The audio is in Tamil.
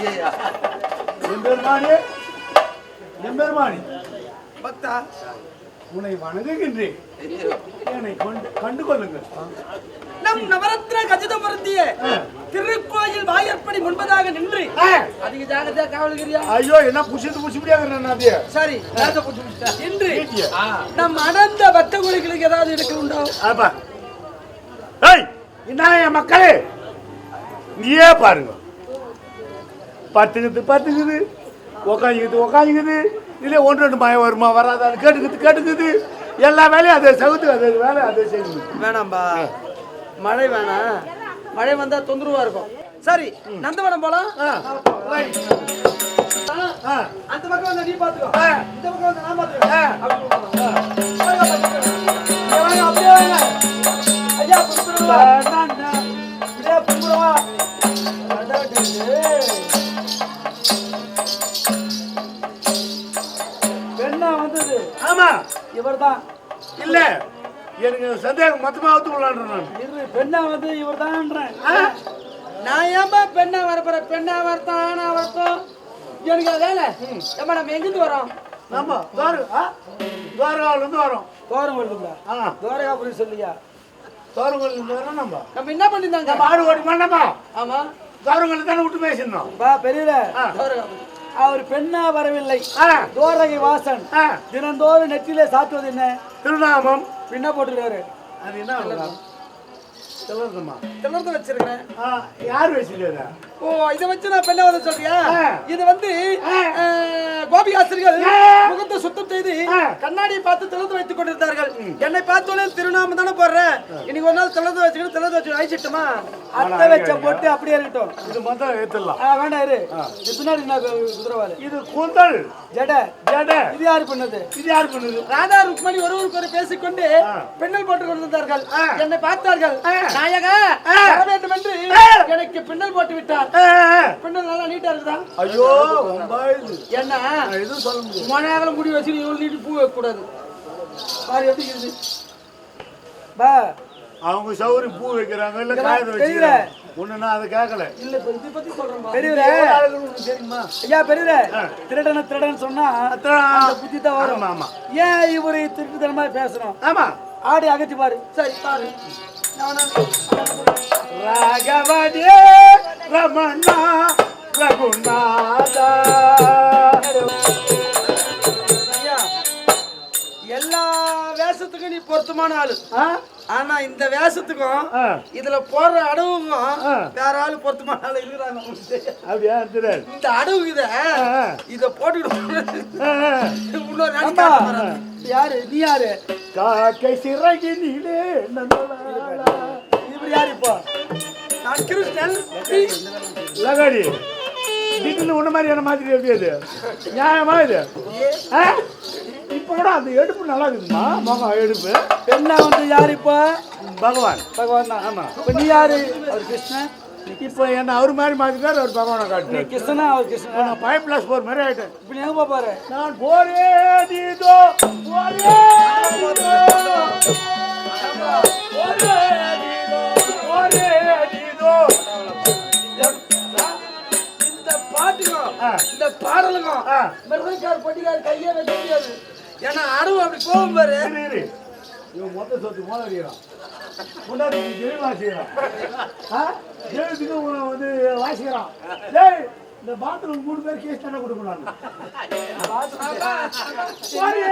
ஐயா எம்பெருமானே எம்பெருமானி பக்தா உன்னை வணங்குகின்றேன். என்னை கொண்டு கண்டு கொள்ளுங்கள். நம் நவரத்ன கஜித பொருந்திய திருக்கோயில் வாயற்படி முன்பதாக நின்று. அதிக ஜாகிரதையா காவல்கிறியா ஐயோ என்ன முடியாது அது சரி. இன்று. நம் அடர்ந்த பக்த குழிகளுக்கு ஏதாவது இருக்கு உண்டோ? அப்பா. என்ன என் மக்களே நீயே பாருங்க. பத்துக்குது பத்துக்குது. உக்காஞ்சிக்குது உக்காஞ்சிக்குது இல்லை ஒன்று ரெண்டு மயம் வருமா? வராதான்னு கேட்டுக்குது கேட்டுக்குது. எல்லா வேலையும் அதை சவுத்து அதை வேலை அதை செய்யுது. வேணாம்பா. மழை வேணாம். மழை வந்தா தொந்தரவா இருக்கும். சரி நந்தவனம் போலாம். அந்த பக்கம் வந்து நீ பாத்துக்கோ. இந்த பக்கம் வந்து நான் பாத்துக்கோ அப்படியே. ஐயா, ஆமா. இவர்தான். இல்ல. எனக்கு சந்தேகம் மொத்தமா நான். இரு பெண்ணா வந்து இவர்தான்றேன். நான் ஏன்பா பெண்ணா வரப்போற பெண்ணா வரட்டும் ஆனா வரட்டும். எனக்கு அது வேலை. ஏம்மா நம்ம எங்கிருந்து வரோம்? ஆமா துவாரு ஆ? துவாரகாவில இருந்து வரோம். தோரம் வருதுங்களா ஆ. தோரகாபுரி சொல்லியா? துவாரகோவில் இருந்து வரோம் நம்ம. நம்ம என்ன பண்ணிருந்தாங்க நம்ம ஆடு ஓடி பண்ணமா ஆமா. துவாரகோவில் தானே விட்டு பேசியிருந்தோம் பா பெரியல ஆ. அவர் பெண்ணா வரவில்லை. தோரகை வாசன் தினந்தோறும் நெற்றிலே சாத்துவது என்ன? திருநாமம். பின்ன போட்டுருக்காரு. அது என்ன திணறந்து வச்சிருக்கிறேன். ஆ யார் வச்சுக்கிறதா ஓ இத வச்சு நான் பெண்ணா வர சொல்றியா. இது வந்து ஆ. அஹ், கோபிகாசிரியர்கள் ஆ. முகத்தை சுத்தம் செய்து. கண்ணாடியை பார்த்து திறந்து வைத்துக் கொண்டிருந்தார்கள். என்னை பார்த்தோன்னே திருநாமம் தானே போடுறேன் இன்னைக்கு ஒரு நாள் திறந்து வச்சுக்கிட்டு திறந்து வச்சு அழிச்சிட்டுமா? அத்தை வச்ச போட்டு அப்படியே இருக்கட்டும். இது மொத்தம் ஏத்துடலாம். ஆ, வேண்டாம் இரு. பின்னாடி என்ன குதிரவாளு இது கூந்தல். ஜட ஜட. இது யாரு பண்ணது? இது யார் பண்ணுது? ராதா ருக்மணி ஒருவருக்கு ஒரு பேசிக்கொண்டு. பின்னல் போட்டுக் கொண்டிருந்தார்கள். என்னை பார்த்தார்கள். நாயகா. வர வேண்டும் என்று ஆ. எனக்கு பின்னல் போட்டு விட்டார். பின்னல் நல்லா நீட்டா இருக்குதா? ஐயோ ரொம்ப இது என்ன? நான் எதுவும் சொல்ல முடியாது. மொனாகல முடி வச்சு இவ்வளவு நீட்டு பூ வைக்க கூடாது பாரு எப்படி இருக்குது? பா அவங்க சௌரி பூ வைக்கிறாங்க இல்ல இதெல்லாம் காயத்தை தெரியல. வச்சுக்கிறாங்க. ஒண்ணு நான் அதை கேட்கல. இல்ல இதை பத்தி சொல்றேன் தெரியுமா? ஐயா பெரியவரே. திருடன திருடன் சொன்னா புத்தி தான் வரும். ஆமா. ஏன் இவரு திருட்டுத்தனமா பேசணும் ஆமா. ஆடி அகத்தி பாரு. சரி பாரு. நான்? ராகவனே ரமணா ரகுநாதா. பொருத்தமான ஆளு? ஆனா இந்த வேஷத்துக்கும். இதுல போடுற அடவுக்கும். வேற ஆளு பொருத்தமான ஆளு இருக்கிறாங்க. அப்படியா இந்த அடவு இத. இத போட்டுக்கிட்டு. யாரு நீ யாரு காக்கை சிறகினிலே நந்தலாலா. இவர் யாரு இப்போ நான் கிருஷ்ணன் லகாடி திடீர்னு உன்ன மாதிரியான மாதிரி எப்படி அது நியாயமா இது ஆ? அந்த எடுப்பு நல்லா இருக்குமா முகம் எடுப்பு. பெண்ணா வந்து யாரு இப்போ? பகவான். பகவான் தான் ஆமா. இப்போ நீ யாரு? அவர் கிருஷ்ணன். இப்போ என்ன அவர் மாதிரி மாத்திட்டார் அவர் பகவானை நீ காட்டுறாரு கிருஷ்ணனா? அவர் கிருஷ்ணன்? நான் பைப் பிளஸ் போர் மாதிரி ஆயிட்டேன். இப்போ நீ எங்க போற? நான் போரே நீதோ போரே போரே நீதோ போரே நீதோ இந்த பாட்டுக்கும். இந்த பாடலுக்கும் ஆ. மிருதங்கார் பட்டிகார் கையே வைக்க முடியாது. ஏன்னா அடவு அப்படி போகும் பாரு. இவன் மொத்த சொத்து மோத அடிக்கிறான். முன்னாடி ஜெயில் வாசிக்கிறான்? ஜெயிலுக்கு உன்னை வந்து வாசிக்கிறான். டேய் இந்த பாத்ரூம் மூணு பேர் கேஸ் தானே கொடுக்கணும் போரே